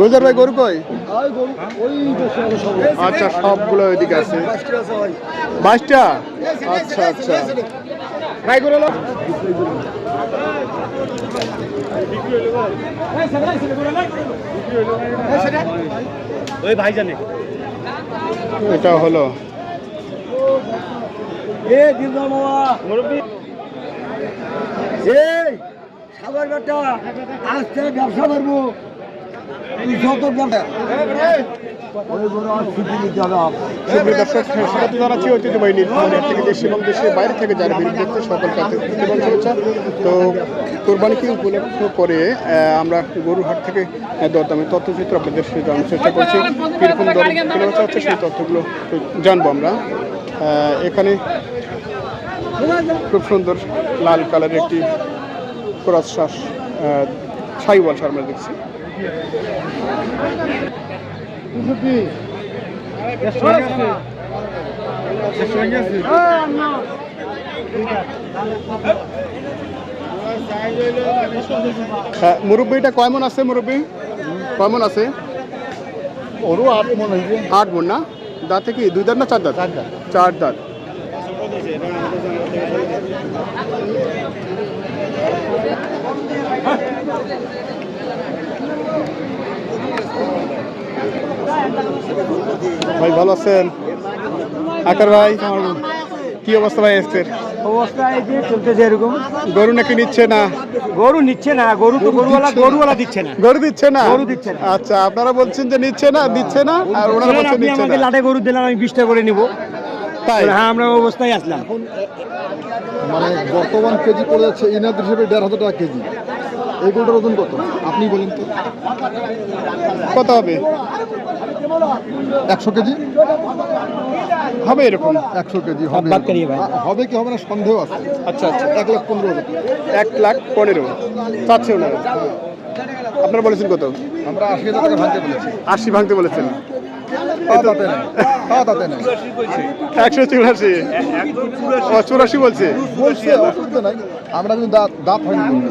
রোজার ভাই গরু কই? আচ্ছা সবগুলো ওইদিকে আছে। বাইশটা? আচ্ছা আচ্ছা। ভাই গরু ওই ভাই জানে এটা হলো। এ এই সাবার বেটা আজ থেকে ব্যবসা করব। নীলফামারী থেকে এবং দেশের বাইরে থেকে দেখতে কাছে তো আমরা গরুর হাট থেকে দরদামে তথ্যচিত্র আপনাদের সাথে জানার চেষ্টা করছি। কীরকম দর হচ্ছে সেই তথ্যগুলো জানব আমরা। এখানে খুব সুন্দর লাল কালারের একটি ক্রস শ্বাস সাইওয়াল সার দেখছি। মুরব্বিটা কয় মন আছে মুরব্বি? কয় মন আছে? ওরও আট মনে আট মন না? দাঁতে কি? দুই দাঁত না চার দাঁত। চার দাঁত। চার দাঁত ভাই ভালো আছেন? আকার ভাই কি অবস্থা ভাই এসছে অবস্থা এই যে চলতেছে এরকম। গরু নাকি নিচ্ছে না? গরু নিচ্ছে না গরু তো গরুওয়ালা গরুওয়ালা দিচ্ছে না। গরু দিচ্ছে না? গরু দিচ্ছে না। আচ্ছা আপনারা বলছেন যে নিচ্ছে না দিচ্ছে না আর ওনারা বলছেন নিচ্ছে আমাকে না। লাটে গরু দিলেন আমি বিশটা করে নিব। তাই? হ্যাঁ আমরা অবস্থায় আসলাম। মানে বর্তমান কেজি পড়ে যাচ্ছে ইনাদ হিসেবে দেড় হাজার টাকা কেজি। এই গরুটার ওজন কত? আপনি বলেন তো। কত হবে? একশো কেজি? হবে এরকম। একশো কেজি হবে হবে কি হবে না সন্দেহ আছে? আচ্ছা আচ্ছা। এক লাখ পনেরো এক লাখ পনেরো। চাচ্ছে ওনারা আপনারা বলেছেন কত? আমরা আশি হাজার টাকা ভাঙতে বলেছি। আশি ভাঙতে বলেছেন। একশো চুরাশি। চুরাশি। বলছে। বলছে নাই। আমরা কিন্তু দাঁত দাঁত হয়নি কিন্তু।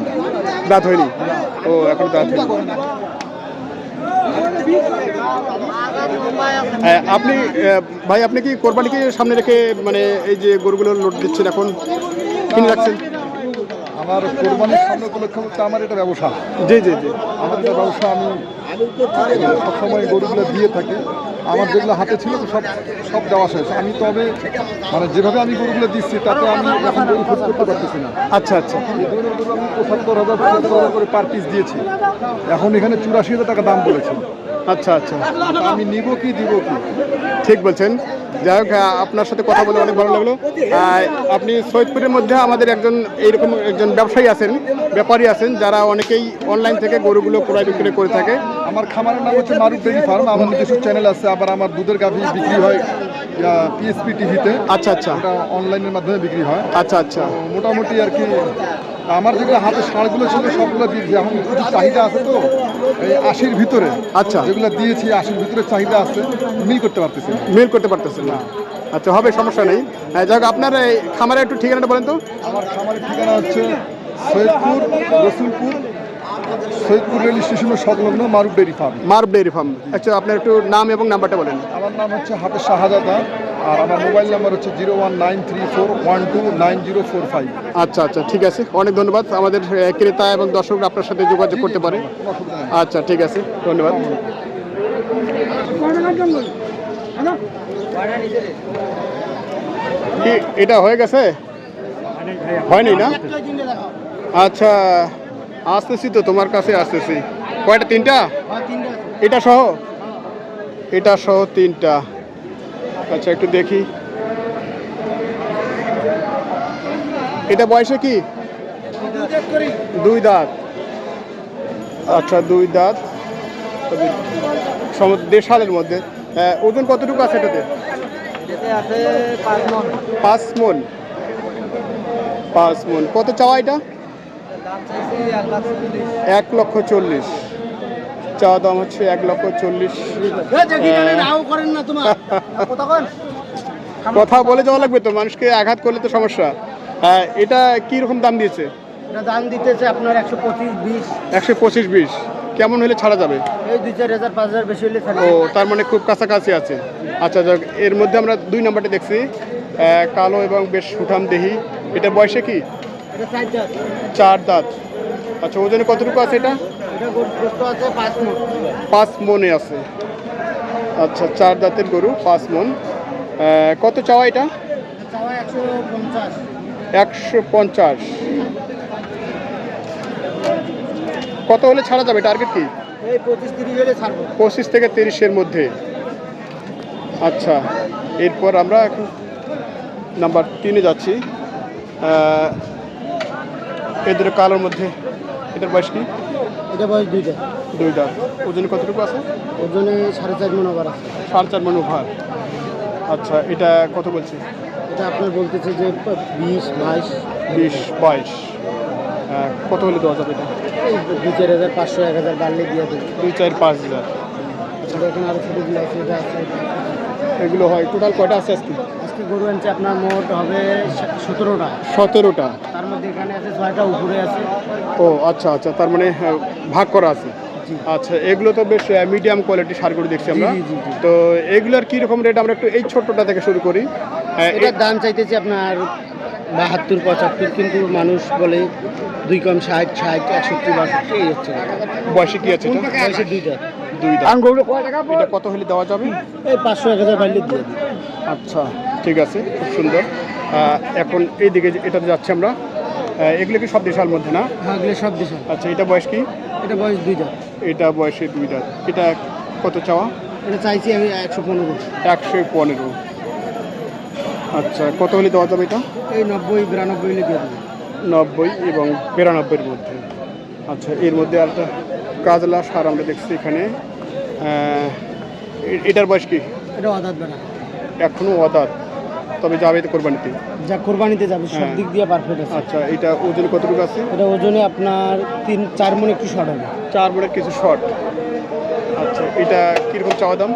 দাঁত হয়নি? ও এখন দাঁত হয়নি। হ্যাঁ, আপনি ভাই আপনি কি কোরবানিকে সামনে রেখে মানে এই যে গরুগুলো লোড দিচ্ছেন এখন কিনে রাখছেন? আমার কোরবানির সামনে উপলক্ষ্য হচ্ছে আমার এটা ব্যবসা। জি জি জি। আমার এটা ব্যবসা আমি সবসময় গরুগুলো দিয়ে থাকে। আমার যেগুলো হাতে ছিল তো সব সব দেওয়া শেষ। আমি তবে মানে যেভাবে আমি গরুগুলো দিচ্ছি তাতে আমি এখন গরু খোঁজ করতে পারতেছি না। আচ্ছা আচ্ছা। আমি পঁচাত্তর হাজার পঁচাত্তর হাজার করে পার পিস দিয়েছি। এখন এখানে চুরাশি হাজার টাকা দাম বলেছে। আচ্ছা আচ্ছা। আমি নিব কি দিব কি? ঠিক বলছেন। যাই হোক আপনার সাথে কথা বলে অনেক ভালো লাগল। আপনি সৈয়দপুরের মধ্যে আমাদের একজন, এইরকম একজন ব্যবসায়ী আছেন, ব্যাপারী আছেন, যারা অনেকেই অনলাইন থেকে গরুগুলো ক্রয় বিক্রয় করে থাকে। আমার খামারের নাম হচ্ছে মারুফ ডেরি ফার্ম, আমার নিজস্ব চ্যানেল আছে, আবার আমার দুধের গাভি বিক্রি হয়। পিএসপি টিভিতে আচ্ছা আচ্ছা। ওটা অনলাইনের মাধ্যমে বিক্রি হয়। আচ্ছা আচ্ছা। মোটামুটি আর কি আমার যেগুলো হাতে ষাঁড়গুলো ছিল সবগুলো দিয়েছি। এখন কিছু চাহিদা আছে তো এই আশির ভিতরে। আচ্ছা। যেগুলো দিয়েছি আশির ভিতরে চাহিদা আছে মিল করতে পারতেছি মেল করতে পারতেছেন না। আচ্ছা হবে সমস্যা নেই। হ্যাঁ, যাই হোক আপনার এই খামারের একটু ঠিকানাটা বলেন তো। আমার খামারের ঠিকানা হচ্ছে সৈয়দপুর রসুলপুর সৈয়দপুর রেল স্টেশনের সংলগ্ন মারুফ ডেরি ফার্ম। মারব ডেয়ারি ফার্ম। আচ্ছা আপনার একটু নাম এবং নাম্বারটা বলেন। আমার নাম হচ্ছে হাফেজ শাহাদাতা আর আমার মোবাইল নাম্বার হচ্ছে zero one nine three four one two nine zero four five. আচ্ছা আচ্ছা ঠিক আছে। অনেক ধন্যবাদ। আমাদের ক্রেতা এবং দর্শকরা আপনার সাথে যোগাযোগ করতে পারে। আচ্ছা ঠিক আছে। ধন্যবাদ। এটা হয়ে গেছে? হয়নি না? আচ্ছা আসতেছি তো, তোমার কাছে আসতেছি। কয়টা, তিনটা? এটা সহ? এটা সহ তিনটা। আচ্ছা একটু দেখি। এটা বয়সে কি? দুই দাঁত। আচ্ছা দুই দাঁত। দেড় মধ্যে। ওজন কতটুকু আছে এটাতে? পাঁচ মন। পাঁচ মন। কত চাওয়া এটা? এক লক্ষ চল্লিশ। চাওয়া দাম হচ্ছে এক লক্ষ চল্লিশ। কথা বলে যাওয়া লাগবে তো মানুষকে আঘাত করলে তো সমস্যা। হ্যাঁ এটা কি রকম দাম দিয়েছে? দাম দিতেছে আপনার একশো পঁচিশ বিশ। একশো পঁচিশ বিশ। কেমন হলে ছাড়া যাবে? এই দুই চার হাজার পাঁচ হাজার বেশি হলে ও তার মানে খুব কাছাকাছি আছে। আচ্ছা যাক এর মধ্যে আমরা দুই নম্বরটি দেখছি। কালো এবং বেশ সুঠাম দেহি। এটা বয়সে কি? চার দাঁত। আচ্ছা ওজনে কতটুকু আছে এটা? পাঁচ মনে। আছে। আচ্ছা চার দাঁতের গরু পাঁচ মন। কত চাওয়া এটা? চাওয়া একশো পঞ্চাশ। কত হলে ছাড়া যাবে? টার্গেট কি? পঁচিশ থেকে তিরিশের মধ্যে। আচ্ছা এরপর আমরা এখন নাম্বার তিনে যাচ্ছি। আহ, এদের কালোর মধ্যে এটার বয়স কি? এটা বয়স দুইটা। দুইটা। ওজনে কতটুকু আছে? ওজনে সাড়ে চার মন আবার আছে। সাড়ে চার মন ওভার আচ্ছা এটা কত বলছি? এটা আপনার বলতেছে যে বিশ বাইশ। বিশ বাইশ। আহ, কত হলে দেওয়া যাবে এটা? এই দুই চার হাজার পাঁচশো এক হাজার বাড়লে দিয়ে দেবে। দুই চার পাঁচ হাজার। এখন আরও ছোটোগুলো আছে এটা আছে এগুলো হয় টোটাল কয়টা আছে আজকে? আজকে গরু আনছে আপনার মোট হবে সতেরোটা। সতেরোটা। তার মধ্যে এখানে আছে ছয়টা উপরে আছে। ও আচ্ছা আচ্ছা তার মানে আহ, ভাগ করা আছে। আচ্ছা এগুলো তো বেশ মিডিয়াম কোয়ালিটি সারগুলো দেখছি আমরা। তো এগুলোর কি রকম রেট আমরা একটু এই ছোট্টটা থেকে শুরু করি। এটার দাম চাইতেছি আপনার বাহাত্তর পঁচাত্তর কিন্তু মানুষ বলে দুই কম ষাট ষাট একষট্টি বাষট্টি এই হচ্ছে। বয়সে কি আছে এটা? বয়সে দুইটা। দুই দাঁত এটা কত হলে দেওয়া যাবে? এই পাঁচশো এক হাজার দিয়ে আচ্ছা ঠিক আছে খুব সুন্দর। এখন এই দিকে যে- এটাতে যাচ্ছি আমরা। এগুলো কি সব দেশাল মধ্যে না? হ্যাঁ এগুলো সব দেশ আচ্ছা এটা বয়স কি? এটা বয়স দুইটা এটা বয়সে দুই দাঁত এটা কত চাওয়া? এটা চাইছি আমি একশো পনেরো। একশো পনেরো। আচ্ছা কত হলে দেওয়া যাবে এটা? এই নব্বই বিরানব্বই হলে দিয়ে দেবো। নব্বই এবং বিরানব্বইয়ের মধ্যে। আচ্ছা এর মধ্যে আর একটা কাজলা সার আমরা দেখছি এখানে। এটার বয়স কি? এটা অদাত বেড়া। এখনও অদাত। তবে যাবে তো কোরবানিতে? যা কোরবানিতে যাবে সব হ্যাঁ। দিক দিয়ে পারফেক্ট আছে। আচ্ছা এটা ওজন কতটুকু আছে? এটা ওজনে আপনার তিন চার মন একটু শর্ট হবে। চার মনের কিছু শর্ট আচ্ছা এটা কীরকম চাওয়া দাম?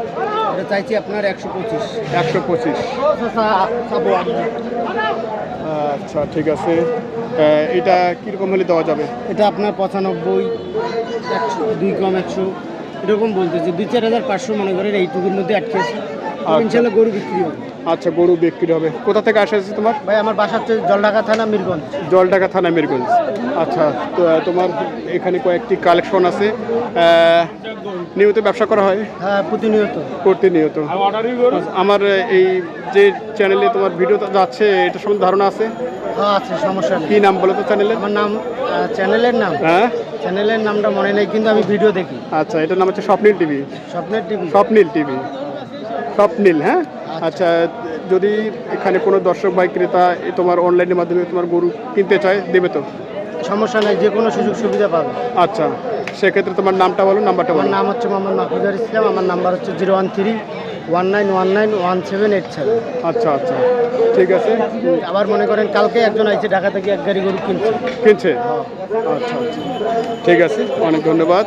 এটা চাইছি আপনার একশো পঁচিশ। একশো পঁচিশ। আচ্ছা ঠিক আছে। এটা কীরকম হলে দেওয়া যাবে? এটা আপনার পঁচানব্বই একশো দুই কম একশো। এরকম বলতেছে দুই চার হাজার পাঁচশো মনে করেন এইটুকুর মধ্যে আটকে আছে আচ্ছা। ইনশাল্লাহ গরু বিক্রি হবে। আচ্ছা গরু বিক্রি হবে। কোথা থেকে আসা আছে তোমার? ভাই আমার বাসা হচ্ছে জলঢাকা থানা মিরগঞ্জ। জলঢাকা থানা মিরগঞ্জ। আচ্ছা তো তোমার এখানে কয়েকটি কালেকশন আছে। নিয়মিত ব্যবসা করা হয়? হ্যাঁ প্রতিনিয়ত। প্রতিনিয়ত। আমার এই যে চ্যানেলে তোমার ভিডিও যাচ্ছে এটা সম্বন্ধে ধারণা আছে? হ্যাঁ আছে সমস্যা নেই। কি নাম বলো তো চ্যানেলের আমার নাম চ্যানেলের নাম? হ্যাঁ। চ্যানেলের নামটা মনে নেই কিন্তু আমি ভিডিও দেখি। আচ্ছা এটার নাম হচ্ছে স্বপ্নীল টিভি স্বপ্নের টিভি স্বপ্নীল টিভি স্বপ্নীল হ্যাঁ? আচ্ছা যদি এখানে কোনো দর্শক বা ক্রেতা তোমার অনলাইনের মাধ্যমে তোমার গরু কিনতে চায় দেবে তো? সমস্যা নেই যে কোনো সুযোগ সুবিধা পাবে। আচ্ছা সেক্ষেত্রে তোমার নামটা বলো নাম্বারটা আমার বলো নাম হচ্ছে মোহাম্মদ মাহফুজার ইসলাম আমার নাম্বার হচ্ছে zero one three one nine one nine one seven eight seven. আচ্ছা আচ্ছা ঠিক আছে। আবার মনে করেন কালকে একজন আইছে ঢাকা থেকে এক গাড়ি গরু কিনছে। কিনছে? আচ্ছা আচ্ছা ঠিক আছে অনেক ধন্যবাদ।